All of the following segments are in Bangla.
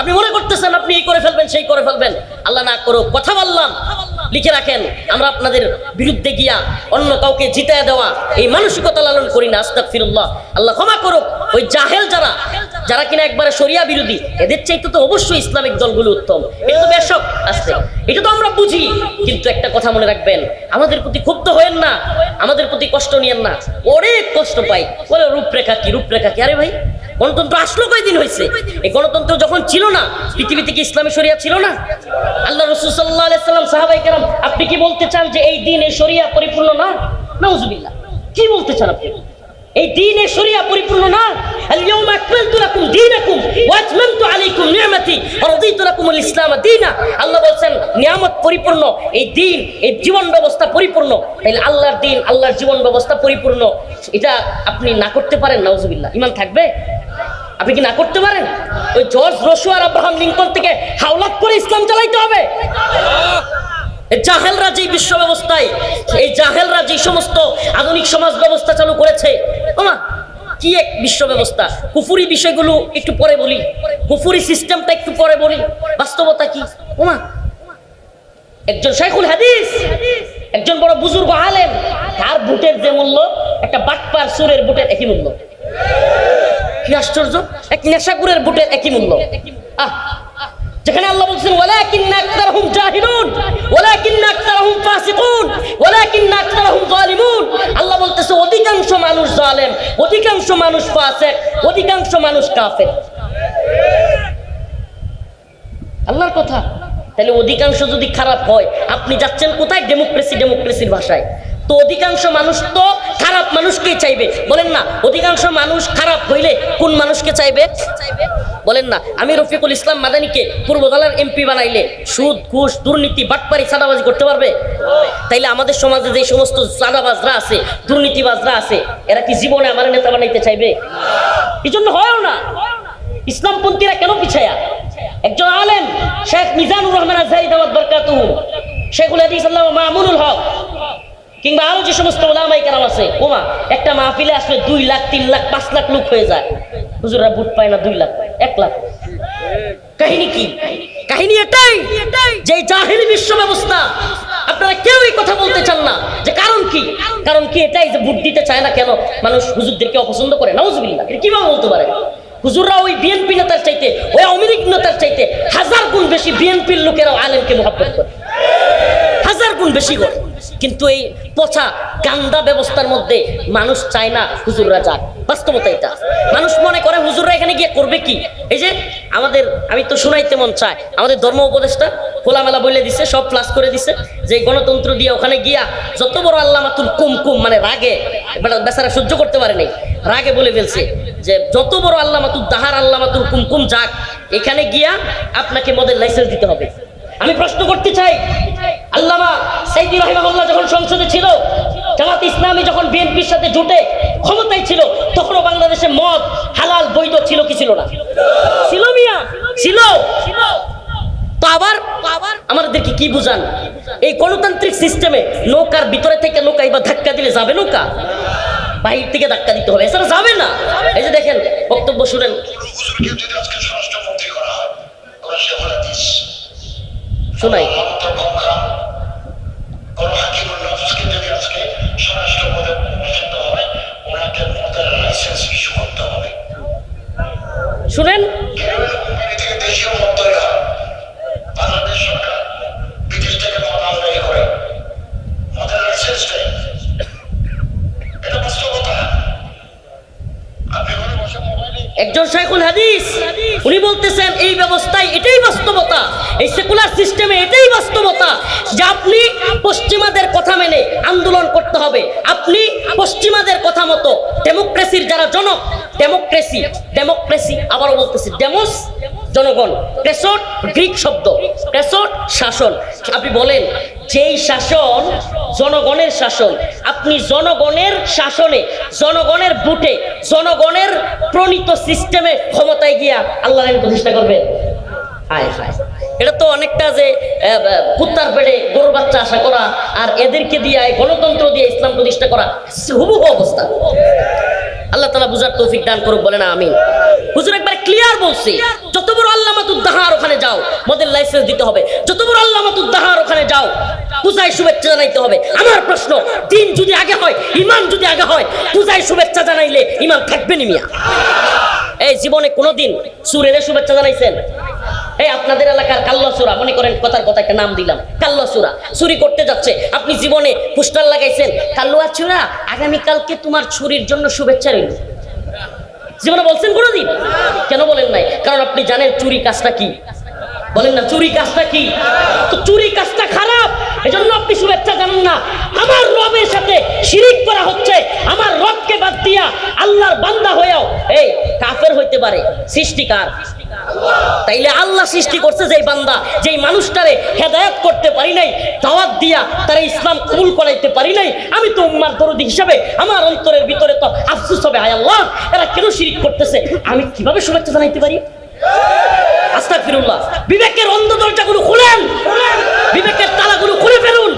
আপনি মনে করতেছেন আপনি এই করে ফেলবেন, সেই করে ফেলবেন। আল্লাহ না করো কথা বললাম, লিখে রাখেন, আমরা আপনাদের বিরুদ্ধে গিয়া অন্য কাউকে জিতায় দেওয়া এই মানসিকতা লালন করি না আস্তাক ফিরুল্লাহ আল্লাহ ক্ষমা করুক, ওই জাহেল যারা যারা কিনা একবারে শরিয়া বিরোধী, এদের চাইতে তো অবশ্যই ইসলামিক দলগুলো উত্তম। এটা তো বেশক আসছে এটা তো আমরা বুঝি, কিন্তু একটা কথা মনে রাখবেন, আমাদের প্রতি ক্ষুব্ধ হয়েন না, আমাদের প্রতি কষ্ট নিয়েন না, অনেক কষ্ট পাই। বলে রূপরেখা কি রূপরেখা কি? আরে ভাই গণতন্ত্র আসলো কয়দিন হয়েছে এই গণতন্ত্র যখন ছিল না পৃথিবীতে কি ইসলামী শরিয়া ছিল না আল্লাহ রসুল সাল্লাহ সাল্লাম সাহাবাই কেরাম আপনি কি বলতে চান যে এই দিন এই শরিয়া পরিপূর্ণ না নাউজুবিল্লাহ কি বলতে চান আপনি এই দিন এই শরিয়া পরিপূর্ণ না اليوم اكملت لكم دينكم واتممت عليكم نعمتي ورضيت لكم الاسلام دينا আল্লাহ বলছেন নিয়ামত পরিপূর্ণ এই দিন এই জীবন ব্যবস্থা পরিপূর্ণ তাহলে আল্লাহর দিন আল্লাহর জীবন ব্যবস্থা পরিপূর্ণ এটা আপনি না করতে পারেন নাউজুবিল্লাহ ইমান থাকবে আপনি কি না করতে পারেন? ওই জর্জ রসু আর আব্রাহাম লিঙ্কন থেকে হাওলাত করে ইসলাম চালাইতে হবে। জাহেলরা যে বিশ্ব ব্যবস্থায়, এই জাহেলরা যে সমস্ত আধুনিক সমাজ ব্যবস্থা চালু করেছে, ওমা, কি এক বিশ্ব ব্যবস্থা? কুফুরি বিষয়গুলো একটু পরে বলি। কুফুরি সিস্টেমটা একটু পরে বলি। বাস্তবতা কি? ওমা, একজন শাইখুল হাদিস, একজন বড় বুজুর্গ আলেম, তার বুটের যে মূল্য, একটা বাটপার সুরের বুটের একই মূল্য। কি আশ্চর্য? এক নেশাকুরের বুটের একই মূল্য। আহ। যেখানে আল্লাহ বলছেন, ওয়ালাকিন্না আকতারহুম জাহিলুন, ওয়ালাকিন্না আকতারহুম ফাসিকুন, ওয়ালাকিন্না আকতারহুম জালিমুন আল্লাহ বলতেছে, অধিকাংশ মানুষ জালেম, অধিকাংশ মানুষ ফাসিক, অধিকাংশ মানুষ কাফের। আল্লাহর কথা? তাহলে অধিকাংশ যদি খারাপ হয়, আপনি যাচ্ছেন কোথায়? ডেমোক্রেসি ডেমোক্রেসির ভাষায় তো অধিকাংশ মানুষ তো খারাপ মানুষকেই চাইবে। বলেন না, অধিকাংশ মানুষ খারাপ হইলে কোন মানুষকে চাইবে? চাইবে বলেন না, আমি রফিকুল ইসলাম মাদানিকে পূর্বদলের এমপি বানাইলে সুদ, ঘুষ, দুর্নীতি, বাটপারি সাদাবাজি করতে পারবে? তাইলে আমাদের সমাজে যে সমস্ত সাদাবাজরা আছে, দুর্নীতিবাজরা আছে, এরা কি জীবনে আমার নেতা বানাইতে চাইবে? এই জন্য হয়ও না। ইসলামপন্থীরা কেন পিছায়া? একজন আলেম, শেখ মিজানুর রহমান আজহারি দাওয়াত বরকাতুহু। শেখুল হাদিস মামুনুল হক কিংবা আরও যে সমস্ত ওলামাই কেরাম আছে। ওমা, একটা মাহফিলে আসলে দুই লাখ, তিন লাখ, পাঁচ লাখ লোক হয়ে যায়। হুজুররা বুট পায় না দুই লাখ, এক লাখ। কাহিনী কি? কাহিনী এটাই যে জাহিলি বিশ্ব ব্যবস্থা। আপনারা কেউ এই কথা বলতে চান না। যে কারণ কি? কারণ কি এটাই যে ভোট দিতে চায় না কেন? মানুষ হুজুরদেরকে অপছন্দ করে। নাউজুবিল্লাহ এটা কীভাবে বলতে পারে? হুজুররা ওই বিএনপি নেতার চাইতে, ওই লীগ নেতার চাইতে হাজার গুণ বেশি বিএনপির লোকেরাও আলেমকে মহাব্বত করে। বেশি করে। কিন্তু এই পচা গান্দা ব্যবস্থার মধ্যে মানুষ চায় না হুজুররা যাক। বাস্তবতা এটা। মানুষ মনে করে, হুজুররা এখানে গিয়ে করবে কি? এই যে আমাদের, আমি তো শোনাইতে মন চায়। আমাদের ধর্ম উপদেষ্টা খোলামেলা বলে দিছে, সব ফ্লাস করে দিছে, যে গণতন্ত্র দিয়ে ওখানে গিয়া যত বড় আল্লাহ মাতুল কুম কুম মানে রাগে বেচারা সহ্য করতে পারে নাই, রাগে বলে ফেলছে যে যত বড় আল্লাহ মাতুল দাহার আল্লাহ মাতুল কুম কুম যাক, এখানে গিয়া আপনাকে মদের লাইসেন্স দিতে হবে। আমি প্রশ্ন করতে চাই। আল্লামা সাইদি রহিমাহুল্লাহ যখন সংসদে ছিল, জামাত ইসলামী যখন বিএনপির সাথে জোটে ক্ষমতায় ছিল, তখনও বাংলাদেশে মদ, হালাল বৈধ ছিল কি ছিল না? ছিল মিয়া, ছিল। তো আবার আমাদেরকে কি বুঝান? এই গণতান্ত্রিক সিস্টেমে নৌকার ভিতরে থেকে নৌকা এবার ধাক্কা দিলে যাবে নৌকা? বাহির থেকে ধাক্কা দিতে হবে, এছাড়া যাবে না। এই যে দেখেন, বক্তব্য শুনেন হুজুরকে যদি আজকে স্বরাষ্ট্রমন্ত্রী করা হয় ওরা শেখুল হাদিস শোনাই মমতা কমখান কোন হাকিমুল নফসকে যদি আজকে স্বরাষ্ট্র পদে বসাতে হয় ওনাকে মদের লাইসেন্স ইস্যু করতে হবে শুনেন। একজন শাইখুল হাদিস উনি বলতেছেন এই ব্যবস্থায় এটাই বাস্তবতা। এই সেকুলার সিস্টেমে এটাই বাস্তবতা যে আপনি পশ্চিমাদের কথা মেনে আন্দোলন করতে হবে। আপনি পশ্চিমাদের কথা মতো ডেমোক্রেসির যারা জনক ডেমোক্রেসি ডেমোক্রেসি আবারও বলতেছি ডেমোস জনগণ ক্রেসট গ্রিক শব্দ ক্রেসট শাসন। আপনি বলেন, যেই শাসন জনগণের শাসন, আপনি জনগণের শাসনে, জনগণের বুটে, জনগণের প্রণীত সিস্টেমে ক্ষমতায় গিয়া আল্লাহ প্রতিষ্ঠা করবেন। হায় হায়। এটা তো অনেকটা যে কুত্তার পেটে গরুর বাচ্চা আশা করা আর এদেরকে দিয়ে গণতন্ত্র দিয়ে ইসলাম প্রতিষ্ঠা করা হুবহু অবস্থা। আল্লাহ তালা বুঝার তৌফিক দান করুক বলে না আমি হুজুর, একবার ক্লিয়ার বলছি, যত বড় আল্লাহ ওখানে যাও, মদের লাইসেন্স দিতে হবে। যত বড় আল্লাহ মাতুদ্দাহার ওখানে যাও, পূজায় শুভেচ্ছা জানাইতে হবে। আমার প্রশ্ন, দিন যদি আগে হয় ইমান যদি আগে হয়, পূজায় শুভেচ্ছা জানাইলে ইমান থাকবে নি মিয়া? এই জীবনে কোনোদিন সুরের শুভেচ্ছা জানাইছেন? এই আপনাদের এলাকার কাল্লাসুরা, মনে করেন কথার কথা একটা নাম দিলাম, কাল্লাসুরা। চুরি করতে যাচ্ছে। আপনি জীবনে পোস্টার লাগাইছেন কাল্লুয়া চূড়া আগামীকালকে তোমার ছুরির জন্য শুভেচ্ছা রইল। জীবনে বলছেন কোনোদিন? কেন বলেন নাই? কারণ আপনি জানেন চুরি কাজটা কি। বলেন না, চুরি কাজটা কি? তো চুরি কাজটা খারাপ, এজন্য আপনি শুভেচ্ছা জানেন না। আমার রবের সাথে শিরিক করা হচ্ছে, আমার রবকে বাদ দিয়া আল্লাহর বান্দা হয়েও, এই কাফের হইতে পারে। সৃষ্টিকার তাইলে আল্লাহ সৃষ্টি করছে যেই বান্দা, যেই মানুষটারে হেদায়ত করতে পারি নাই, দাওয়াত দিয়া তারা ইসলাম কবুল করাইতে পারি নাই, আমি তো উম্মার দরদি হিসাবে আমার অন্তরের ভিতরে তো আফসুস হবে আয় আল্লাহ, এরা কেন শিরিক করতেছে? আমি কীভাবে শুভেচ্ছা জানাইতে পারি? আস্তাগফিরুল্লাহ। বিবেকের অন্ধ দরজাগুলো খুলেন। বিবেকের তালাগুলো খুলে ফেলুন।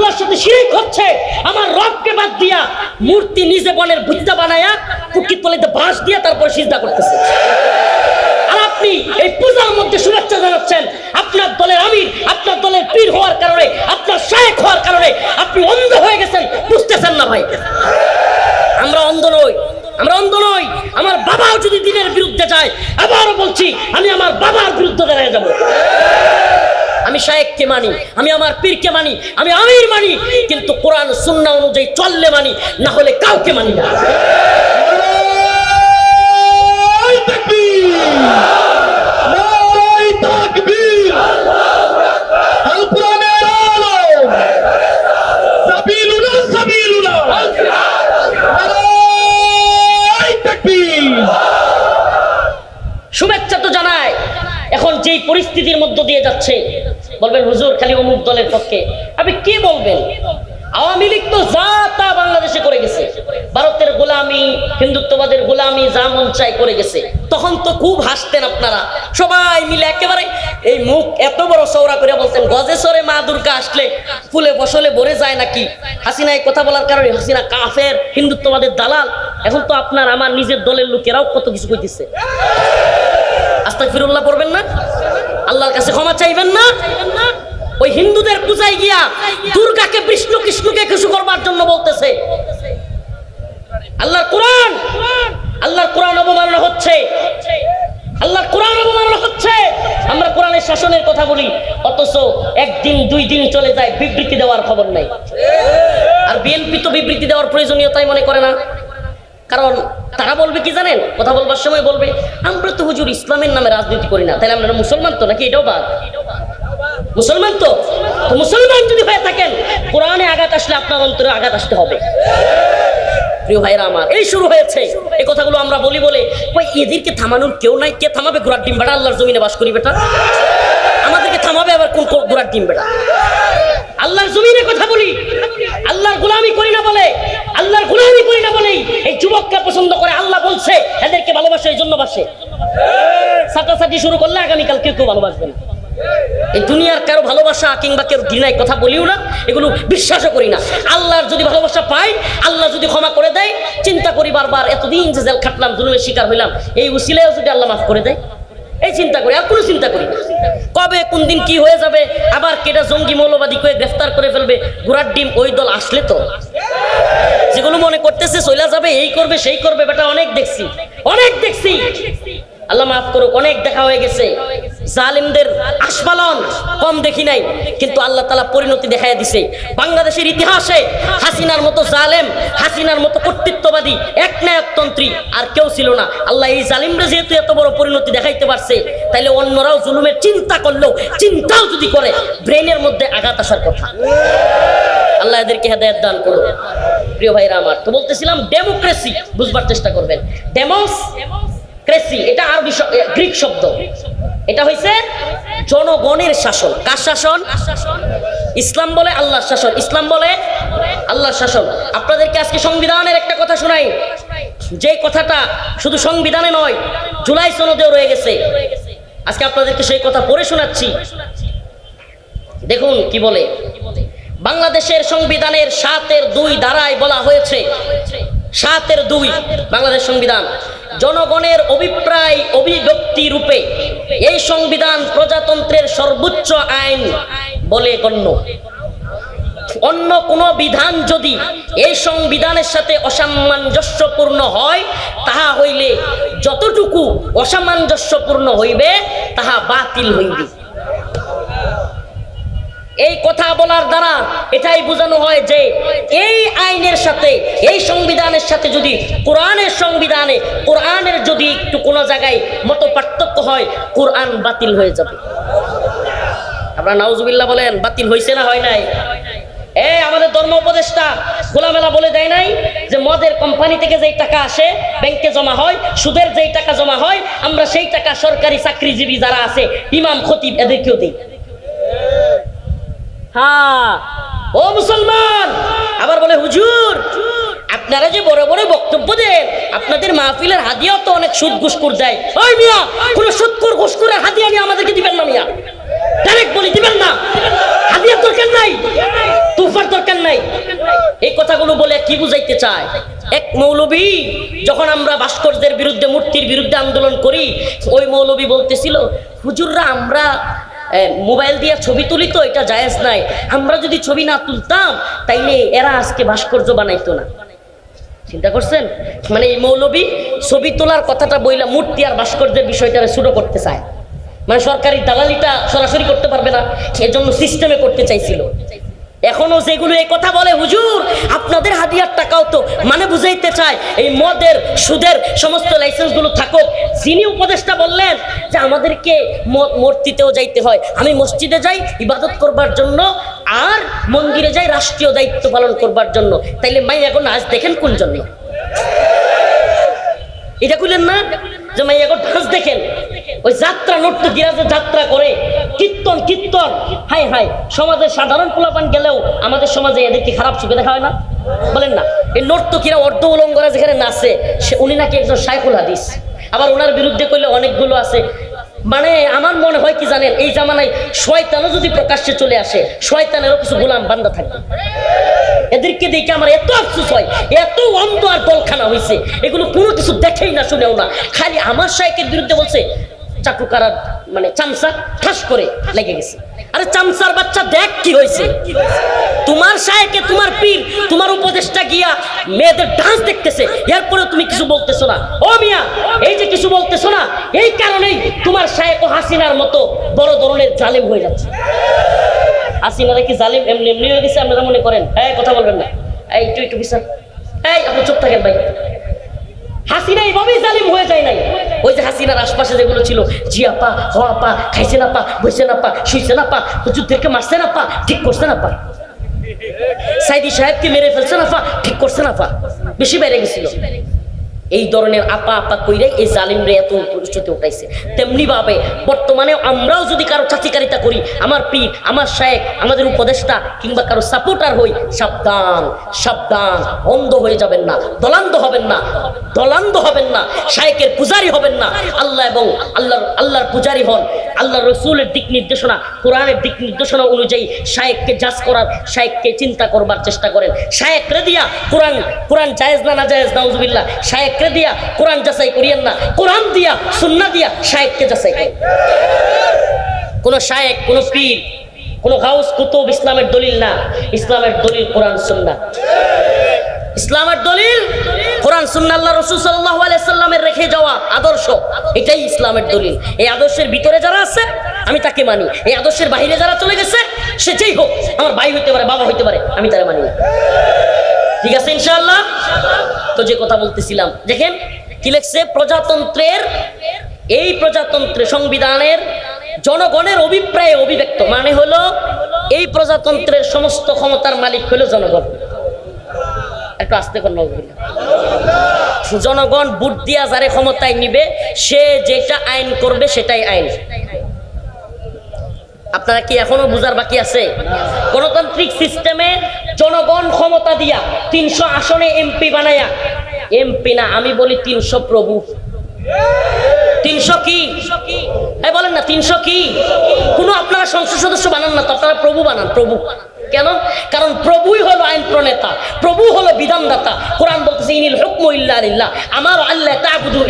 আল্লাহর সাথে শিরিক হচ্ছে। আমার রবকে বাদ দিয়া মূর্তি নিজে বনের বুদ্ধা বানায়া পুকির তলিতে বাঁশ দিয়া তারপর সিজদা করতেছে। আর আপনি এই পূজার মধ্যে শুভেচ্ছা জানাচ্ছেন, আপনার দলের আমির, আপনার দলের পীর হওয়ার কারণে, আপনার শায়েক হওয়ার কারণে আপনি অন্ধ হয়ে গেছেন, বুঝতেছেন না ভাই। আমরা অন্ধ নই, আমরা অন্ধ নই। আমার বাবাও যদি দিনের বিরুদ্ধে যায়, আবারও বলছি, আমি আমার বাবার বিরুদ্ধে দাঁড়িয়ে যাব। আমি শায়েককে মানি আমি আমার পীরকে মানি আমি আমির মানি কিন্তু কোরআন সুন্নাহ অনুযায়ী চললে মানি না হলে কাউকে মানি না। শুভেচ্ছা তো জানায় এখন যেই পরিস্থিতির মধ্য দিয়ে যাচ্ছে বলবেন, হুজুর, খালি অমুক দলের পক্ষে। আপনি কি বলবেন? আওয়ামী লীগ তো যা তা বাংলাদেশে করে গেছে। ভারতের গোলামি, হিন্দুত্ববাদের গোলামি যা মন চাই করে গেছে। তখন তো খুব হাসতেন আপনারা। সবাই মিলে একেবারে এই মুখ এত বড় সৌরা করে বলতেন, গজে সরে মা দুর্গা আসলে ফুলে বসলে ভরে যায় নাকি? হাসিনা এই কথা বলার কারণে হাসিনা কাফের, হিন্দুত্ববাদের দালাল। এখন তো আপনার, আমার নিজের দলের লোকেরাও কত কিছু কইতেছে। আস্তাগফিরুল্লাহ পড়বেন না? আল্লাহর কাছে ক্ষমা চাইবেন না? ওই হিন্দুদের পূজায় গিয়া দুর্গাকে বিষ্ণু কৃষ্ণকে কিছু করবার জন্য বলতেছে। আল্লাহর কোরআন আল্লাহর কোরআন অবমাননা হচ্ছে। আল্লাহর কোরআন অবমাননা হচ্ছে। আমরা কোরআনের শাসনের কথা বলি, অথচ একদিন, দুই দিন চলে যায় বিবৃতি দেওয়ার খবর নাই। আর বিএনপি তো বিবৃতি দেওয়ার প্রয়োজনীয়তাই মনে করে না। কারণ তারা বলবে কি জানেন? কথা বলবার সময় বলবে, আমরা তো হুজুর ইসলামের নামে রাজনীতি করি না। তাহলে আমরা মুসলমান তো নাকি? এটাও বাদ। মুসলমান তো? মুসলমান যদি হয়ে থাকেন, কোরআনে আঘাত আসলে আপনার অন্তরে আঘাত আসতে হবে। আমার, এই শুরু হয়েছে। এই কথাগুলো আমরা বলি বলে ওই থামানোর কেউ নাই? কে থামাবে? ডিম আল্লাহর জমিনে বাস করি বেটা। আমাদেরকে থামাবে আবার কোন ঘোড়ার ডিম বেটা আল্লাহর জমিনে কথা বলি আল্লাহর গোলামি করি না বলে আল্লাহর গোলামি করি না বলেই এই যুবককে পছন্দ করে আল্লাহ বলছে এদেরকে ভালোবাসে এই জন্য বাসে। সাটাসাটি শুরু করলে আগামীকাল কেউ কেউ ভালোবাসবে না এই দুনিয়ার কারও ভালোবাসা কিংবা কেউ ঘৃণায় কথা বলিও না, এগুলো বিশ্বাসও করি না। আল্লাহর যদি ভালোবাসা পাই আল্লাহ যদি ক্ষমা করে দেয়, চিন্তা করি বারবার, এতদিন যে জেল খাটলাম, জুলুমের শিকার হইলাম, এই উসিলেও যদি আল্লাহ মাফ করে দেয়, এই চিন্তা করি, আর কোনো চিন্তা করি কবে, কোন দিন কি হয়ে যাবে, আবার কেটা জঙ্গি মৌলবাদী করে গ্রেফতার করে ফেলবে ঘোড়ার ডিম ওই দল আসলে তো? যেগুলো মনে করতেছে চলে যাবে, এই করবে, সেই করবে বেটা অনেক দেখছি। অনেক দেখছি। আল্লাহ মাফ করুক, অনেক দেখা হয়ে গেছে। জালিমদের আস্ফালন কম দেখি নাই, কিন্তু আল্লাহ তালা পরিণতি দেখাই দিছে। বাংলাদেশের ইতিহাসে হাসিনার মতো জালেম, হাসিনার মতো কর্তৃত্ববাদী, এক নায়কতন্ত্রী আর কেউ ছিল না। আল্লাহ এই জালিমরা যেহেতু এত বড় পরিণতি দেখাইতে পারছে, তাইলে অন্যরাও জুলুমের চিন্তা করলেও, চিন্তাও যদি করে ব্রেনের মধ্যে আঘাত আসার কথা। আল্লাহ এদেরকে হেদায়ত দান করুন। প্রিয় ভাইরা আমার, তো বলতেছিলাম ডেমোক্রেসি বুঝবার চেষ্টা করবেন। ডেমোস ক্রেসি এটা আরবি গ্রিক শব্দ। এটা হইছে জনগণের শাসন। কার শাসন? ইসলাম বলে আল্লাহর শাসন। ইসলাম বলে আল্লাহর শাসন। আপনাদেরকে আজকে সংবিধানের একটা কথা শোনাই। যে কথাটা শুধু সংবিধানে নয়, জুলাই সনদেও রয়ে গেছে। আজকে আপনাদেরকে সেই কথা পড়ে শোনাচ্ছি। দেখুন কি বলে। বাংলাদেশের সংবিধানের সাতের দুই ধারায় বলা হয়েছে, সাতের দুই বাংলাদেশ সংবিধান, জনগণের অভিপ্রায় অভিব্যক্তি রূপে এই সংবিধান প্রজাতন্ত্রের সর্বোচ্চ আইন বলে গণ্য। অন্য কোনো বিধান যদি এই সংবিধানের সাথে অসামঞ্জস্যপূর্ণ হয়, তাহা হইলে যতটুকু অসামঞ্জস্যপূর্ণ হইবে, তাহা বাতিল হইবে। এই কথা বলার দ্বারা এটাই বোঝানো হয় যে এই আইনের সাথে, এই সংবিধানের সাথে যদি কোরআনের সংবিধানে, কোরআনের যদি একটু কোনো জায়গায় মতো পার্থক্য হয়, কোরআন বাতিল হয়ে যাবে। আপনারা নাউজুবিল্লাহ বলেন, বাতিল হয়েছে না হয় নাই? এ, আমাদের ধর্ম উপদেষ্টা খোলামেলা বলে দেয় নাই যে মদের কোম্পানি থেকে যেই টাকা আসে, ব্যাংকে জমা হয়, সুদের যেই টাকা জমা হয়, আমরা সেই টাকা সরকারি চাকরিজীবী যারা আছে, ইমাম খতিব এদেরকেও দিই। হ্যাঁ। ও মুসলমান, আবার বলে, হুজুর, আপনারা যে বড় বড় বক্তব্য দেন, আপনাদের মাহফিলের হাদিয়াও তো অনেক সুদ ঘুষখোর দেয়। ওই মিয়া, কোন সুদখোর ঘুষখোরের হাদিয়া নিয়ে আমাদেরকে দিবেন না মিয়া। ডাইরেক্ট বলি, দিবেন না। হাদিয়ার দরকার নাই, তুফার দরকার নাই। এই কথাগুলো বলে কি বুঝাইতে চায়? এক মৌলবী, যখন আমরা ভাস্কর্যের বিরুদ্ধে, মূর্তির বিরুদ্ধে আন্দোলন করি, ওই মৌলবী বলতেছিল, হুজুররা, আমরা মোবাইল দিয়ে ছবি তুলি তো, এটা জায়েজ নাই। আমরা যদি ছবি না তুলতাম, তাইলে এরা আজকে ভাস্কর্য বানাইতো না। চিন্তা করছেন? মানে এই মৌলবী ছবি তোলার কথাটা বইলা মূর্তি আর ভাস্কর্যের বিষয়টা শুরু করতে চায়। মানে সরকারি দালালিটা সরাসরি করতে পারবে না, এজন্য সিস্টেমে করতে চাইছিল। এখনও যেগুলো এই কথা বলে, হুজুর, আপনাদের হাদিয়ার টাকাও তো মানে বুঝাইতে চায়, এই মদের, সুদের সমস্ত লাইসেন্সগুলো থাকুক। যিনি উপদেশটা বললেন যে, আমাদেরকে মূর্তিতেও যাইতে হয়। আমি মসজিদে যাই, ইবাদত করবার জন্য, আর মন্দিরে যাই, রাষ্ট্রীয় দায়িত্ব পালন করবার জন্য। তাইলে মাই এখন আজ দেখেন কোন জন্য? এটা কইলেন না? যে মাই এখন ডান্স দেখেন। ওই যাত্রা নৃত্য গিরাজে যাত্রা করে। কীর্তন কীর্তন। হাই হাই সমাজের সাধারণ পোলাপান গেলেও আমাদের সমাজে এদেরকে খারাপ চোখে দেখা হয় না? বলেন না। এই নর্তকীরা অর্ধ উলঙ্গরা যেখানে নাচে, সে উনি নাকি একজন সাইকুল হাদিস। আবার ওনার বিরুদ্ধে করলে অনেকগুলো আছে। মানে আমার মনে হয় কি জানেন, এই জামানায় শয়তানও যদি প্রকাশ্যে চলে আসে, শয়তানেরও কিছু গোলাম বান্দা থাকবে। এদেরকে দেখে আমার এত আফসোস হয়, এত অন্ধ আর দলখানা হয়েছে এগুলো কোনো কিছু দেখেই না, শুনেও না। খালি আমার শায়কের বিরুদ্ধে বলছে চাকু কারার মানে চামচা ঠাস করে লেগে গেছে। আরে চামচার বাচ্চা দেখ কি হয়েছে তোমার শায়কে তোমার পীর, তোমার উপদেশটা গিয়া মেয়েদের ডান্স দেখতেছে। এরপরে তুমি কিছু বলতেছো না। ও মিয়া, এই যে কিছু বলতেছো না, এই কারণেই তোমার শায়েক ও হাসিনার মতো বড় ধরনের জালেম হয়ে যাচ্ছে। হাসিনারা কি জালিম? এমনি এমনি হয়ে গেছে, আপনারা মনে করেন? হ্যাঁ কথা বলবেন না। এই, একটু একটু বিচার এই, আপনি চুপ থাকেন ভাই। জালিম হয়ে যায় নাই। ওই যে হাসিনার আশপাশে যেগুলো ছিল খাইছে না পা মারছে ঠিক করছে না পা। সাহেবকে মেরে ফেলছে ঠিক করছে বেশি বেড়ে গেছিল। এই ধরনের আপা আপা কইরে এই জালিমরে এত উচ্চতে উঠাইছে। তেমনি ভাবে বর্তমানে আমরাও যদি কারও চাচিকারিতা করি, আমার পীর, আমার শায়েক আমাদের উপদেষ্টা কিংবা কারও সাপোর্টার হই, সাবধান সাবধান, অন্ধ হয়ে যাবেন না, দলান্ধ হবেন না, দলান্ধ হবেন না, শায়েকের পূজারি হবেন না। আল্লাহ এবং আল্লাহর আল্লাহর পূজারি হন আল্লাহ রসুলের দিক নির্দেশনা, কোরআনের দিক নির্দেশনা অনুযায়ী শায়েককে জাজ করার, শায়েককে চিন্তা করবার চেষ্টা করেন। শায়েকরে দিয়া কোরআন কোরআন জায়েজ না না জায়েজ, নাউজুবিল্লাহ শায়েকরে দিয়া কোরআন যাচাই করিয়েন না। কোরআন দিয়া, সুন্না দিয়া শায়েককে যাচাই করেন। কোন শায়েক, কোন পীর, কোন গাউস কুতুব ইসলামের দলিল না। ইসলামের দলিল কোরআন, সুন্না। ইসলামের দলিল কোরআন সুন্নাহ আল্লাহ রসুল সাল্লাহ আলাইসাল্লামের রেখে যাওয়া আদর্শ। এটাই ইসলামের দলিল। এই আদর্শের ভিতরে যারা আছে, আমি তাকে মানি। এই আদর্শের বাইরে যারা চলে গেছে, সে যেই হোক, আমার ভাই হইতে পারে, বাবা হইতে পারে, আমি তারা মানি না। ঠিক আছে ইনশাআল্লাহ? তো যে কথা বলতেছিলাম, দেখেন কি লেখছে? প্রজাতন্ত্রের, এই প্রজাতন্ত্রে সংবিধানের জনগণের অভিপ্রায়ে অভিব্যক্ত মানে হলো এই প্রজাতন্ত্রের সমস্ত ক্ষমতার মালিক হলো জনগণ। একটু আস্তে জনগণ বুট দিয়া যারে ক্ষমতায় নিবে, সে যেটা আইন করবে সেটাই আইন। আপনারা কি এখনও বুঝার বাকি আছে? গণতান্ত্রিক সিস্টেমে জনগণ ক্ষমতা দিয়া তিনশো আসনে এমপি বানায়া, এমপি না, আমি বলি তিনশো প্রভু। কি? বলেন না কি? কোনো আপনারা সংসদ সদস্য বানান না প্রভু বানান কেন? আইন আমার আল্লাহ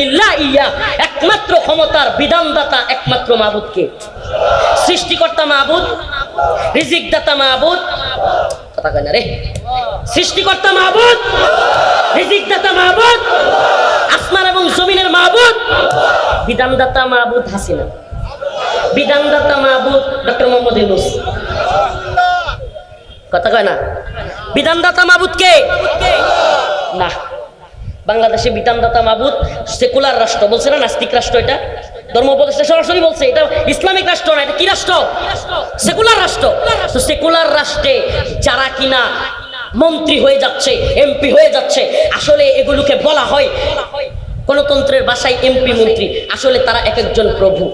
ইল্লা ইয়া একমাত্র ক্ষমতার বিধানদাতা, একমাত্র মাহবুদকে সৃষ্টিকর্তা মাহবুদ রিজিক দাতা মাহবুদ। কথা কয় না রে। সৃষ্টিকর্তা মাহবুদ রিজিক দাতা মাহবুদ, আসমান এবং জমিনের মাহবুদ। বিধানদাতা মাহবুদ হাসিনা। বিধানদাতা মাহবুদ ডক্টর মোহাম্মদ ইউনুস। কথা কয় না। বিধানদাতা মাহবুদ কে? না। বাংলাদেশে বিধানদাতা মাহবুদ সেকুলার রাষ্ট্র। বলছে না নাস্তিক রাষ্ট্র এটা? ধর্ম উপদেষ্টা সরাসরি বলছে, এটা ইসলামিক রাষ্ট্র না, এটা কি রাষ্ট্র? সেকুলার রাষ্ট্র। সেকুলার রাষ্ট্রে যারা কিনা মন্ত্রী হয়ে যাচ্ছে, এমপি হয়ে যাচ্ছে, আসলে এগুলোকে বলা হয় গণতন্ত্রের ভাষায় এমপি মন্ত্রী। আসলে তারা এক একজন প্রভু।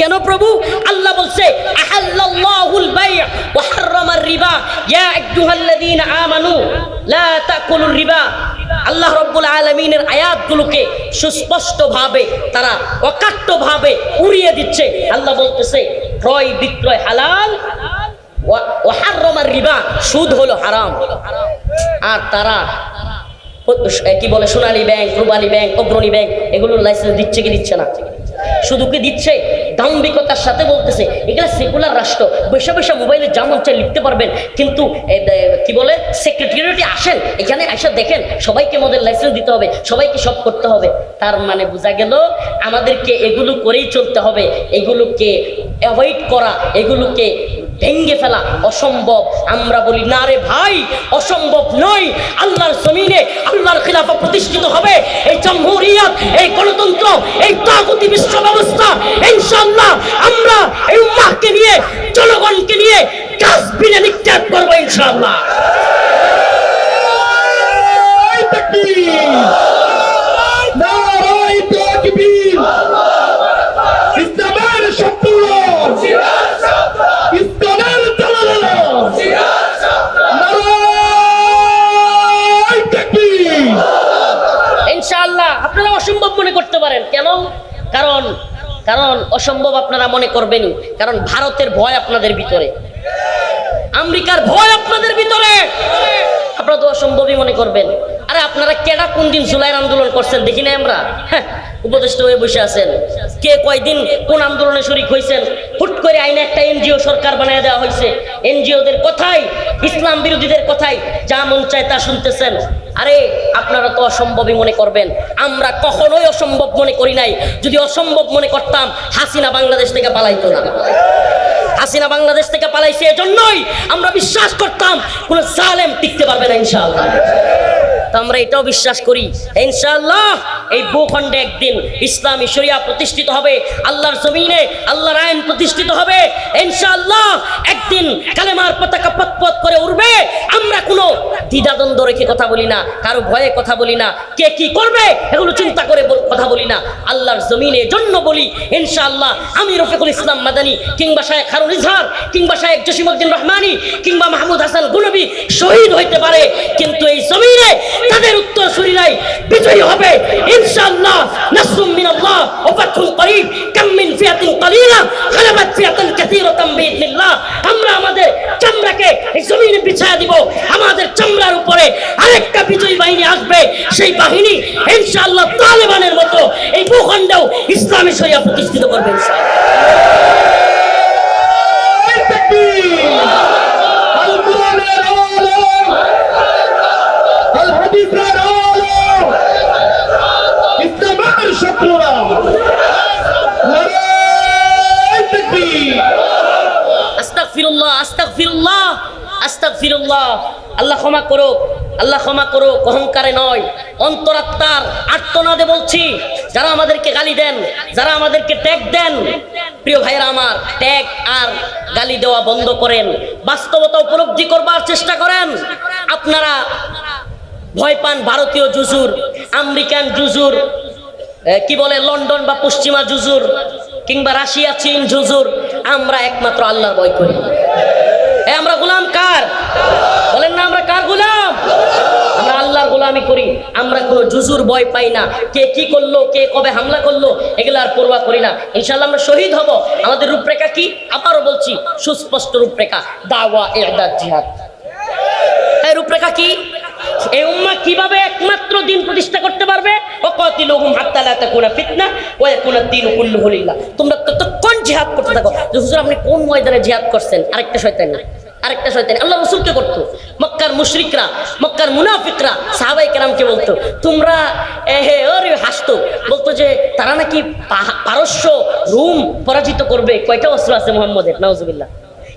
কেন প্রভু? আল্লাহ বলছে, আহাল্লাল্লাহুল বাই' ওয়া হাররামার রিবা। ইয়া আইয়ুহাল্লাযীনা আমানু, লা তাকুলুর রিবা। আল্লাহ রব্বুল আলমিনের আয়াতগুলোকে সুস্পষ্টভাবে, তারা অকাট্যভাবে উড়িয়ে দিচ্ছে। আল্লাহ বলতেছে, ক্রয়, বিক্রয় হালাল রিবা, সুদ হারাম। আর তারা কি বলে, Sonali bank, Rupali bank, Agrani bank, এগুলোর লাইসেন্স দিচ্ছে কি দিচ্ছে না? শুধু কি দিচ্ছে? দাম্ভিকতার সাথে বলতেছে। এগুলো সেকুলার রাষ্ট্র। বৈশা বৈশা মোবাইলে যেমন মন চায় লিখতে পারবেন। কিন্তু কি বলে? সেক্রেটারিটি আসেন। এখানে এসে দেখেন সবাইকে মদের লাইসেন্স দিতে হবে, সবাইকে সব করতে হবে। তার মানে বোঝা গেল আমাদেরকে এগুলো করেই চলতে হবে। এগুলোকে অ্যাভয়েড করা, এগুলোকে ভেঙ্গে ফেলা অসম্ভব। আমরা বলি, না রে ভাই, অসম্ভব নয়। আল্লাহর জমিনে আল্লাহর খিলাফা প্রতিষ্ঠিত হবে। এই জমহুরিয়াত, এই গণতন্ত্র, এই তাগুতি বিশ্ব ব্যবস্থা, ইনশাআল্লাহ আমরা এই উম্মাহকে নিয়ে, জনগণকে নিয়ে ডাস্টবিনে নিক্ষেপ করব ইনশাআল্লাহ। কারণ কারণ অসম্ভব আপনারা মনে করবেনই কারণ ভারতের ভয় আপনাদের ভিতরে। আমেরিকার ভয় আপনাদের ভিতরে। আপনারা তো অসম্ভবই মনে করবেন। আরে আপনারা কেডা কোন দিন জুলাইয়ের আন্দোলন করছেন দেখি না আমরা? হ্যাঁ, উপদেষ্টা হয়ে বসে আছেন। কে কয়দিন কোন আন্দোলনে শরিক হয়েছেন হুট করে আইনে একটা এনজিও সরকার বানিয়ে দেওয়া হয়েছে এনজিওদের কথাই, ইসলাম বিরোধীদের কথাই যা মন চায় তা শুনতেছেন। আরে, আপনারা তো অসম্ভবই মনে করবেন। আমরা কখনোই অসম্ভব মনে করি নাই। যদি অসম্ভব মনে করতাম, হাসিনা বাংলাদেশ থেকে পালাইতো না। হাসিনা বাংলাদেশ থেকে পালাইছে এজন্যই আমরা বিশ্বাস করতাম, কোন জালেম টিকতে পারবে না ইনশাআল্লাহ। তো আমরা এটাও বিশ্বাস করি। ইনশাআল্লাহ এই ভূখণ্ডে একদিন ইসলামী শরিয়া প্রতিষ্ঠিত হবে, আল্লাহর জমিনে আল্লাহর আইন প্রতিষ্ঠিত হবে। ইনশাআল্লাহ একদিন কালেমার পতাকা পথ করে উঠবে আমরা কোনো দ্বিধাদ্বন্দ্ব রেখে কথা বলি না, কারও ভয়ে কথা বলি না, কে কি করবে এগুলো চিন্তা করে কথা বলি না। আল্লাহর জমিনে জন্য বলি, ইনশাআল্লাহ আমি রফিকুল ইসলাম মাদানী কিংবা শায়েখ হারুন ইজহার কিংবা শায়েখ জসিমউদ্দিন রহমানি কিংবা মাহমুদ হাসান গুনবি শহীদ হইতে পারে, কিন্তু এই জমিনে তাদের উত্তর শুরিরাই বিজয়ী হবে। ইনশাআল্লাহ, নাসরুম মিনাল্লাহ ওয়া ফাতহুন করিব কাম মিন ফিয়াতিন কালিলা, গালাবাত ফিয়াতান কাসীরাতাম বিইذنিল্লাহ আমরা আমাদের চামড়াকে এই জমিনে বিছায়া দিব। আমাদের চামড়ার উপরে আরেকটা বিজয়ী বাহিনী আসবে। সেই বাহিনী ইনশাআল্লাহ তালেবানের মতো এই ভূখণ্ডেও ইসলামী শরিয়া প্রতিষ্ঠিত করবে, ইনশাআল্লাহ। আস্তাগফিরুল্লাহ আস্তাগফিরুল্লাহ আস্তাগফিরুল্লাহ। আল্লাহ ক্ষমা করো আল্লাহ ক্ষমা করো অহংকারে নয়। অন্তরাত্মার আর্তনাদে বলছি, যারা আমাদেরকে গালি দেন, যারা আমাদেরকে ট্যাগ দেন, প্রিয় ভাইরা আমার, ট্যাগ আর গালি দেওয়া বন্ধ করেন। বাস্তবতা উপলব্ধি করবার চেষ্টা করেন। আপনারা ভয় পান ভারতীয় জুজুর, আমেরিকান জুজুর কি বলে, লন্ডন বা পশ্চিমা জুজুর, কিংবা রাশিয়া, চীন জুজুর, আমরা একমাত্র আল্লাহর ভয় করি। আমরা গোলাম কার? বলেন না, আমরা কার গোলাম? আমরা আল্লাহর গোলামি করি, আমরা কোনো জুজুর ভয় পাই না। কে কি করল, কে কবে হামলা করল, এগুলো আর পরোয়া করি না। ইনশাল্লাহ আমরা শহীদ হব। আমাদের রূপরেখা কি? আবারও বলছি, সুস্পষ্ট রূপরেখা, দাওয়া এদাদ জিহাদ। এই রূপরেখা কি? এই উম্মা কীভাবে একমাত্র দিন প্রতিষ্ঠা করতে পারবে? ও কতিলহুম হাত্তা লা তাকুনা ফিতনা ওয়া ইয়াকুনা দ্বীনু কুল্লুহু লিল্লাহ। তোমরা ততক্ষণ জিহাদ করতে থাকো? যে হুজুর, আপনি কোন ময়দানে জিহাদ করছেন? আরেকটা শয়তানি আরেকটা শয়তানি। আল্লাহ রসুলকে করতো? মক্কার মুশরিকরা, মক্কার মুনাফিকরা সাহাবাই কেরামকে বলতো, তোমরা এহে ওরে হাসতো। বলতো যে, তারা নাকি পারস্য, রুম পরাজিত করবে। কয়টা অস্ত্র আছে মোহাম্মদের? নাউজুবিল্লাহ।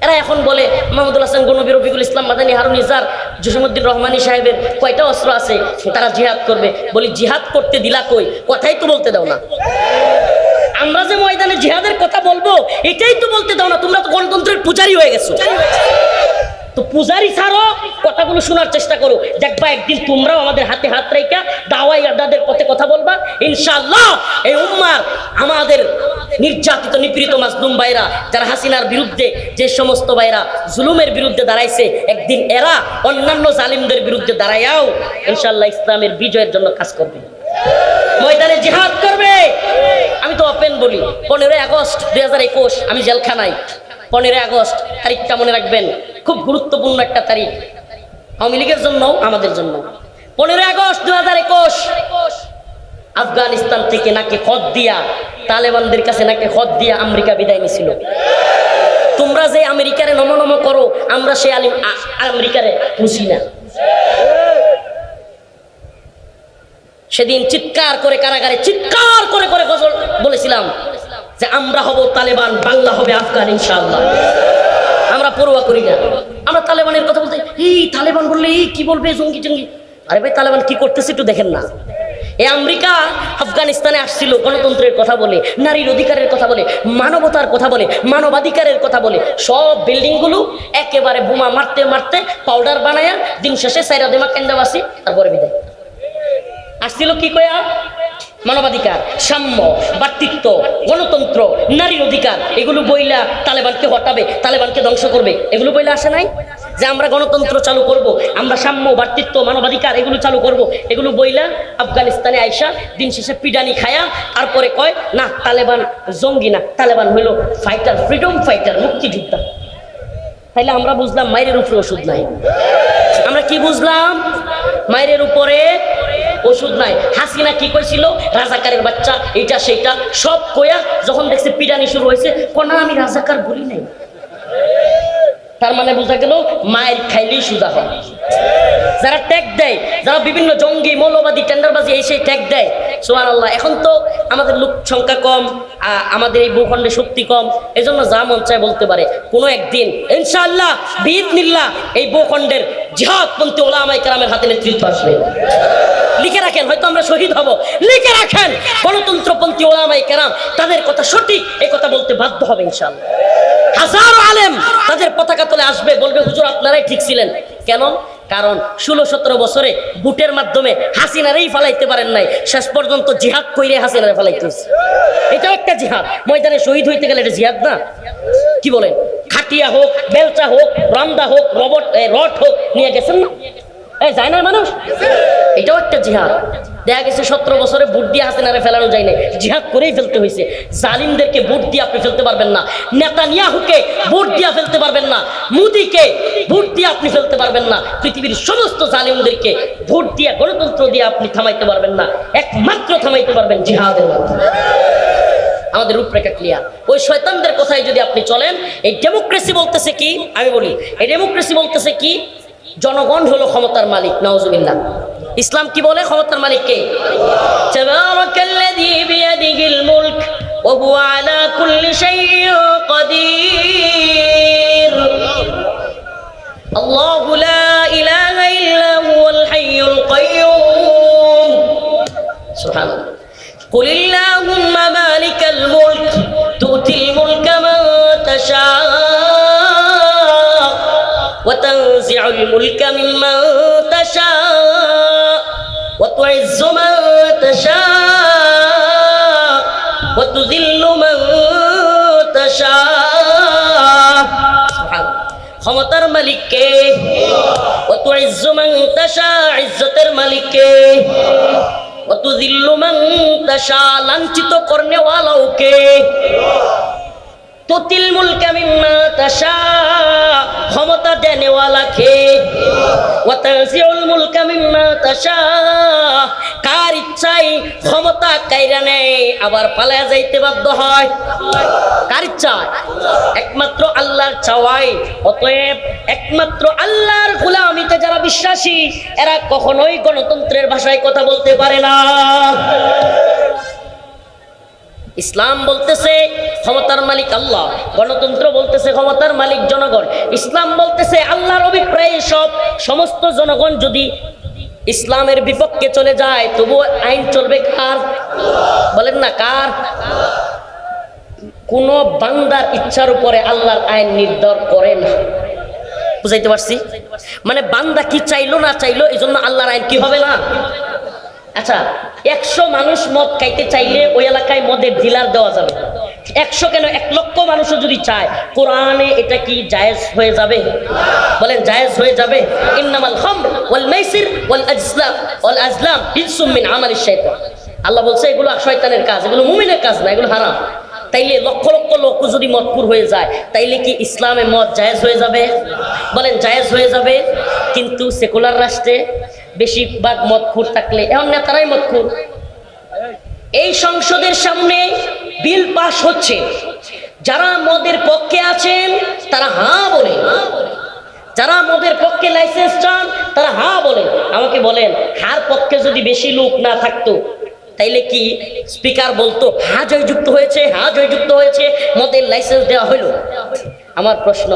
এরা এখন বলে মাহমুদুল হাসান গনবী রফিকুল ইসলাম, মাদানী হারুন ইজার জসিমুদ্দিন রহমানী সাহেবের কয়টা অস্ত্র আছে? তারা জিহাদ করবে। বলি, জিহাদ করতে দিলা কই? কথাই তো বলতে দাও না। আমরা যে ময়দানে জিহাদের কথা বলব, এটাই তো বলতে দাও না। তোমরা তো গণতন্ত্রের পূজারি হয়ে গেছো। তো পূজারি ছাড়ো, কথাগুলো শোনার চেষ্টা করো। দেখবা একদিন তোমরাও আমাদের হাতে হাত রেখা দাওয়াই আড্ডাদের পথে কথা বলবা। ইনশাআল্লাহ এই উম্মার, আমাদের নির্যাতিত, নিপীড়িত মাসদুম ভাইরা, যারা হাসিনার বিরুদ্ধে যে সমস্ত ভাইরা জুলুমের বিরুদ্ধে দাঁড়াইছে, একদিন এরা অন্যান্য জালিমদের বিরুদ্ধে দাঁড়াইয়াও ইনশাল্লাহ ইসলামের বিজয়ের জন্য কাজ করবে। ময়দানে জিহাদ করবে। আমি তো অপেন বলি, পনেরোই আগস্ট দুই হাজার একুশ, আমি জেলখানায়। পনেরোই আগস্ট তারিখটা মনে রাখবেন। খুব গুরুত্বপূর্ণ একটা তারিখ। আওয়ামী লীগের জন্য আমাদের জন্য পনেরোই আগস্ট দুই হাজার একুশ, আফগানিস্তান থেকে নাকি খত দিয়া তালেবানদের কাছে নাকি খত দিয়া আমেরিকা বিদায় নিছিল। তোমরা যে আমেরিকারে নম নম করো, আমরা সে আলিম আমেরিকারে বুঝি না। সেদিন চিৎকার করে কারাগারে চিৎকার করে করে বলেছিলাম যে আমরা হব তালেবান, বাংলা হবে আফগান ইনশাআল্লাহ। আমরা পড়ুয়া করি না। আমরা তালেবানের কথা বলতে, এই তালেবান বললে এই কি বলবে জঙ্গি জঙ্গি? আরে ভাই, তালেবান কি করতেছে একটু দেখেন না। এই আমেরিকা আফগানিস্তানে আসছিল, গণতন্ত্রের কথা বলে, নারীর অধিকারের কথা বলে, মানবতার কথা বলে, মানবাধিকারের কথা বলে। সব বিল্ডিংগুলো একেবারে বোমা মারতে মারতে পাউডার বানায়া দিন শেষে সাইরা দেমা কেন্দাবাসি তারপরে বিদায়। আসছিল কি কয়া? মানবাধিকার, সাম্য, বাতৃত্ব, গণতন্ত্র, নারীর অধিকার, এগুলো বইলা তালেবানকে হটাবে, তালেবানকে ধ্বংস করবে। এগুলো বইলা আসে নাই? যে আমরা গণতন্ত্র চালু করব, আমরা সাম্য, বাতৃত্ব, মানবাধিকার এগুলো চালু করব, এগুলো বইলা আফগানিস্তানে আইসা দিন শেষে পিডানি খায়া তারপরে কয়, না, তালেবান জঙ্গি না, তালেবান হইল ফাইটার ফ্রিডম ফাইটার মুক্তিযোদ্ধা। তাইলে আমরা বুঝলাম মায়ের উপরে ওষুধ নাই। আমরা কি বুঝলাম? মায়ের উপরে ওষুধ নাই। হাসিনা কি কইছিল? রাজাকারের বাচ্চা এটা সেইটা। সব কয়া যখন দেখছে পিডানি শুরু হয়েছে, কোনা, আমি রাজাকার বলি নাই। তার মানে বোঝা গেল, মায়ের খাইলেই সুদা হয়। যারা ট্যাগ দেয়, যারা বিভিন্ন জঙ্গি, মৌলবাদী, টেন্ডারবাজি, এই সেই ট্যাগ দেয় সোহান আল্লাহ এখন তো আমাদের লোক সংখ্যা কম আমাদের এই ভূখণ্ডে শক্তি কম, এজন্য যা মন চায় বলতে পারে। কোনো একদিন, ইনশাআল্লাহ বিদ নিল্লাহ এই ভূখণ্ডের জিহাদপন্থী ওলামাই কারামের হাতে নেতৃত্ব আসবে। লিখে রাখেন, হয়তো আমরা শহীদ হব। লিখে রাখেন, গণতন্ত্রপন্থী ওলামাই কেরাম তাদের কথা সঠিক, এই কথা বলতে বাধ্য হবে ইনশাআল্লাহ। হাজারো আলেম তাদের পতাকা তলে আসবে, বলবে, হুজুর, আপনারাই ঠিক ছিলেন। কেন? কারণ ষোলো সতেরো বছরে বুটের মাধ্যমে হাসিনারেই ফালাইতে পারেন নাই। শেষ পর্যন্ত জিহাদ কইরে হাসিনারে ফালাইতে এটাও একটা জিহাদ। ময়দানে শহীদ হইতে গেলে এটা জিহাদ না? কি বলেন? খাটিয়া হোক, বেলচা হোক, রামদা হোক, রবট রট হোক, নিয়ে গেছেন না? এই যায় না মানুষ? এটাও একটা জিহাদ। দেখা গেছে সতেরো বছরে বুট দিয়ে হাসিনারে ফেলানো যায় না জিহাদ করেই ফেলতে হয়েছে। জালিমদেরকে বুট দিয়ে আপনি ফেলতে পারবেন না। নেতা নিয়াহুকে বুট দিয়ে ফেলতে পারবেন না। মুদিকে বুট দিয়ে আপনি ফেলতে পারবেন না। পৃথিবীর সমস্ত জালিমদেরকে ভোট দিয়ে, গণতন্ত্র দিয়ে আপনি থামাইতে পারবেন না। একমাত্র থামাইতে পারবেন জিহাদের আমাদের রূপরেখা ক্লিয়ার ওই শয়তানদের কথায় যদি আপনি চলেন, এই ডেমোক্রেসি বলতেছে কি? আমি বলি, এই ডেমোক্রেসি বলতেছে কি? জনগণ হলো ক্ষমতার মালিক নওয়াজুবিল্লাহ ইসলাম কি বলে ক্ষমতার মালিক কে তাবারাকাল্লাযী বিয়াদিহিল মুলক, ওয়া আলা কুল্লি শাইইন কাদির। আল্লাহু وتنزع الملك ممن تشاء وتعز من تشاء وتذل من تشاء سبحان ক্ষমতার মালিককে অত ইজ্জুমান তাশা ইজ্জতের মালিককে অত দিল্লুমান তাশা লাঞ্ছিত করনেওয়ালাও কে তুতিল মুলকা মিম্মা তাশা, ক্ষমতা দেনেওয়ালা কে? ওয়াতাজিউল মুলকা মিম্মা তাশা, কার ইচ্ছাই ক্ষমতা কাইরা নেয়? আবার পালায়া যাইতে বাধ্য হয়। কার ইচ্ছায় একমাত্র আল্লাহর চাওয়াই। অতএব একমাত্র আল্লাহর গোলামিতে যারা বিশ্বাসী, এরা কখনোই গণতন্ত্রের ভাষায় কথা বলতে পারে না। ইসলাম বলতেছে ক্ষমতার মালিক আল্লাহ, গণতন্ত্র বলতেছে ক্ষমতার মালিক জনগণ। ইসলাম বলতেছে আল্লাহর অভিপ্রায়ে সব, সমস্ত জনগণ যদি ইসলামের বিপক্ষে চলে যায়, তবুও আইন চলবে কার? বলেন না কার? কোন বান্দার ইচ্ছার উপরে আল্লাহর আইন নির্ধার করে না। বুঝাইতে পারছি? মানে বান্দা কি চাইলো না চাইলো এই জন্য আল্লাহর আইন কি হবে না? আচ্ছা একশো মানুষ মদ খাইতে চাইলে ওই এলাকায় মদের ডিলার দেওয়া যাবে। একশো কেন? এক লক্ষ মানুষও যদি চায়, কোরআনে এটা কি জায়েজ হয়ে যাবে? বলেন, জায়েজ হয়ে যাবে? ইন্নামাল হম ওয়াল মাইসির ওয়াল আজলাম ওয়াল আজলাম বিলসুম আমার শাইতান। আল্লাহ বলছে, এগুলো শয়তানের কাজ, এগুলো মুমিনের কাজ না, এগুলো হারাম। তাইলে লক্ষ লক্ষ লোক যদি মদপুর হয়ে যায়, তাইলে কি ইসলামে মদ জায়েজ হয়ে যাবে? বলেন, জায়েজ হয়ে যাবে। কিন্তু সেকুলার রাষ্ট্রে বেশিরভাগ মদখুর থাকলে এখন নেতারাই মদখুর? এই সংসদের সামনে বিল পাস হচ্ছে। যারা মদের পক্ষে আছেন, তারা হ্যাঁ বলে। যারা মদের পক্ষে লাইসেন্স চান, তারা হা বলে। আমাকে বলেন হার পক্ষে যদি বেশি লোক না থাকতো তাইলে কি স্পিকার বলতো হ্যাঁ জয়যুক্ত হয়েছে হ্যাঁ জয়যুক্ত হয়েছে, মদের লাইসেন্স দেওয়া হলো আমার প্রশ্ন,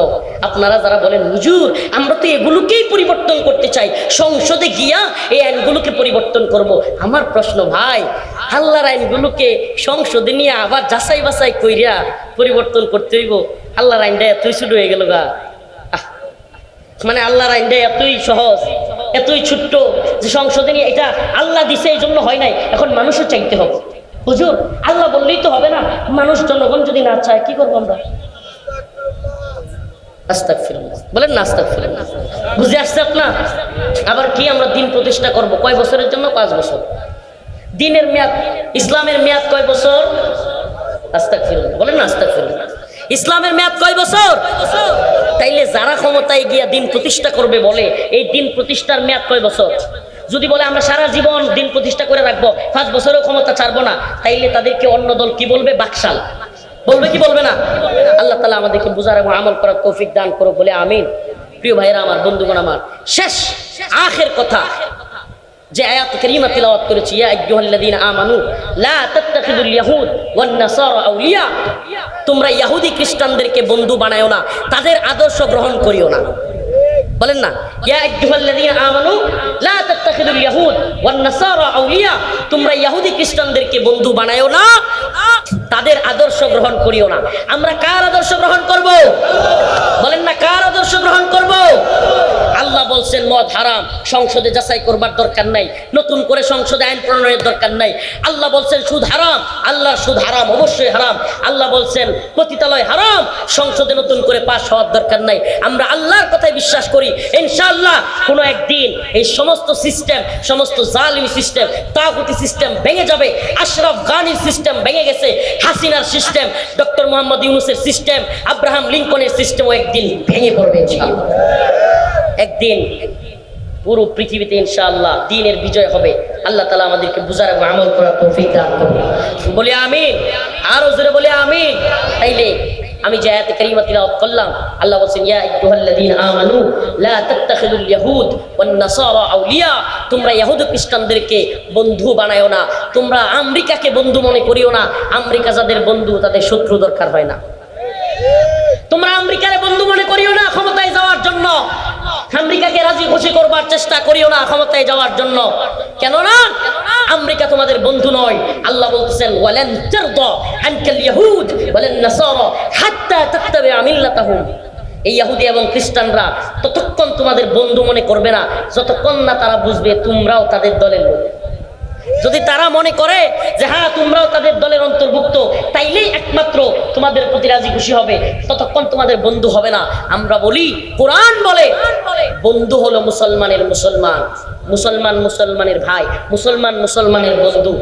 আপনারা যারা বলেন, হুজুর, আমরা তো এগুলোকেই পরিবর্তন করতে চাই, সংসদে গিয়া এই আইনগুলোকে পরিবর্তন করব। আমার প্রশ্ন, ভাই, আল্লাহর আইনগুলোকে সংসদে নিয়ে আবার যাচাই বাছাই কইরা পরিবর্তন করতে হইব? আল্লাহর আইনটা এতই শুরু হয়ে গেল গা। মানে আল্লাহর আইনটা এতই সহজ, এতই ছোট্ট যে সংশোধনী এটা আল্লাহ দিছে, এই জন্য হয় নাই এখন মানুষও চাইতে হবে হুজুর, আল্লাহ বললেই তো হবে না, মানুষ, জনগণ যদি না চায়, কি করব আমরা। বলেন না। বুঝে আসছে আপনার আবার কি আমরা দিন প্রতিষ্ঠা করব কয় বছরের জন্য পাঁচ বছর দিনের মেয়াদ, ইসলামের মেয়াদ কয় বছর আস্তাগফিরুল্লাহ। বলেন না, আস্তাগফিরুল্লাহ। ইসলামের মেয়াদ কয় বছর? তাইলে যারা ক্ষমতায় গিয়া দিন প্রতিষ্ঠা করবে বলে, এই দিন প্রতিষ্ঠার মেয়াদ কয় বছর? যদি বলে আমরা সারা জীবন দিন প্রতিষ্ঠা করে রাখব, পাঁচ বছরেও ক্ষমতা ছাড়বো না, তাইলে তাদেরকে অন্য দল কি বলবে? বাকশাল। বলবে কি বলবে না? আল্লাহ তালা আমাদেরকে বুঝার এবং আমল করার তৌফিক দান করো বলে আমিন। প্রিয় ভাইরা আমার, বন্ধুগণ আমার, শেষ, আখের কথা। যে আয়াত করিমা তিলাওয়াত করেছি, ইয়া আইয়ুহাল্লাযীনা আমানু, লা তাত্তাখিযুল ইয়াহুদ ওয়ান নাসারা আউলিয়া। তোমরা ইহুদি খ্রিস্টানদেরকে বন্ধু বানায়ো না, তাদের আদর্শ গ্রহণ করিও না। বলেন না, ইয়া আইয়ুহাল্লাযীনা আমানু, লা তাত্তাখিযুল ইয়াহুদ ওয়ান নাসারা আউলিয়া। তোমরা ইহুদি খ্রিস্টানদেরকে বন্ধু বানায়ো না তাদের আদর্শ গ্রহণ করিও না। আমরা কার আদর্শ গ্রহণ করব? বলেন না, কার আদর্শ গ্রহণ করব? আল্লাহ বলছেন, মদ হারাম, সংসদে যাচাই করবার দরকার নাই, নতুন করে সংসদে আইন প্রণয়নের দরকার নাই। আল্লাহ বলছেন, সুদ হারাম আল্লাহ সুদ হারাম, অবশ্যই হারাম। আল্লাহ বলছেন, পতিতালয় হারাম, সংসদে নতুন করে পাশ হওয়ার দরকার নাই। আমরা আল্লাহর কথায় বিশ্বাস করি। ইনশাআল্লাহ, কোনো একদিন এই সমস্ত সিস্টেম, সমস্ত জালিম সিস্টেম, তাগুতি সিস্টেম ভেঙে যাবে, আশরাফ গানির সিস্টেম ভেঙে গেছে। হাসিনার সিস্টেম, ডক্টর মোহাম্মদ ইউনুসের সিস্টেম, আব্রাহাম লিঙ্কনের সিস্টেমও একদিন ভেঙে পড়বে একদিন পুরো পৃথিবীতে ইনশাআল্লাহ দিনের বিজয় হবে। আল্লাহ তালা আমাদেরকে বুঝার এবং আমল করার তৌফিক দান করবে বলে আমিন। আরও জোরে বলে আমি তাইলে আমি যে আয়াত কারীমা তিলাওয়াত করলাম, আল্লাহ বলেন ইয়া আইয়ুহাল্লাযীনা আমানু, লা তাত্তাখিযুল ইয়াহুদ ওয়ান নাসারা আউলিয়া। তোমরা ইহুদ খ্রিস্টানদেরকে বন্ধু বানায়ো না, তোমরা আমেরিকাকে বন্ধু মনে করিও না। আমেরিকা যাদের বন্ধু, তাদের শত্রু দরকার হয় না। তোমরা আমেরিকারে বন্ধু মনে করিও না ক্ষমতায় যাওয়ার জন্য। আমেরিকাকে রাজি খুশি করবার চেষ্টা করিও না ক্ষমতায় যাওয়ার জন্য। কেননা আমেরিকা তোমাদের বন্ধু নয়। আল্লাহ বলতেছেন, ওয়ালান তারদা আনকাল ইয়াহুদ, ওয়ালান নাসারা হাত্তা তাত্তাবিআ মিল্লাতাহুম। এই ইহুদি এবং খ্রিস্টানরা ততক্ষণ তোমাদের বন্ধু মনে করবে না, যতক্ষণ না তারা বুঝবে তোমরাও তাদের দলের লোক। যদি তারা মনে করে যে হ্যাঁ তোমরাও তাদের দলের অন্তর্ভুক্ত, তাইলেই একমাত্র তোমাদের প্রতি রাজি খুশি হবে। ততক্ষণ তোমাদের বন্ধু হবে না। আমরা বলি, কোরআন বলে, বন্ধু হলো মুসলমানের মুসলমান মুসলমান মুসলমানের ভাই, মুসলমান মুসলমানের বন্ধু।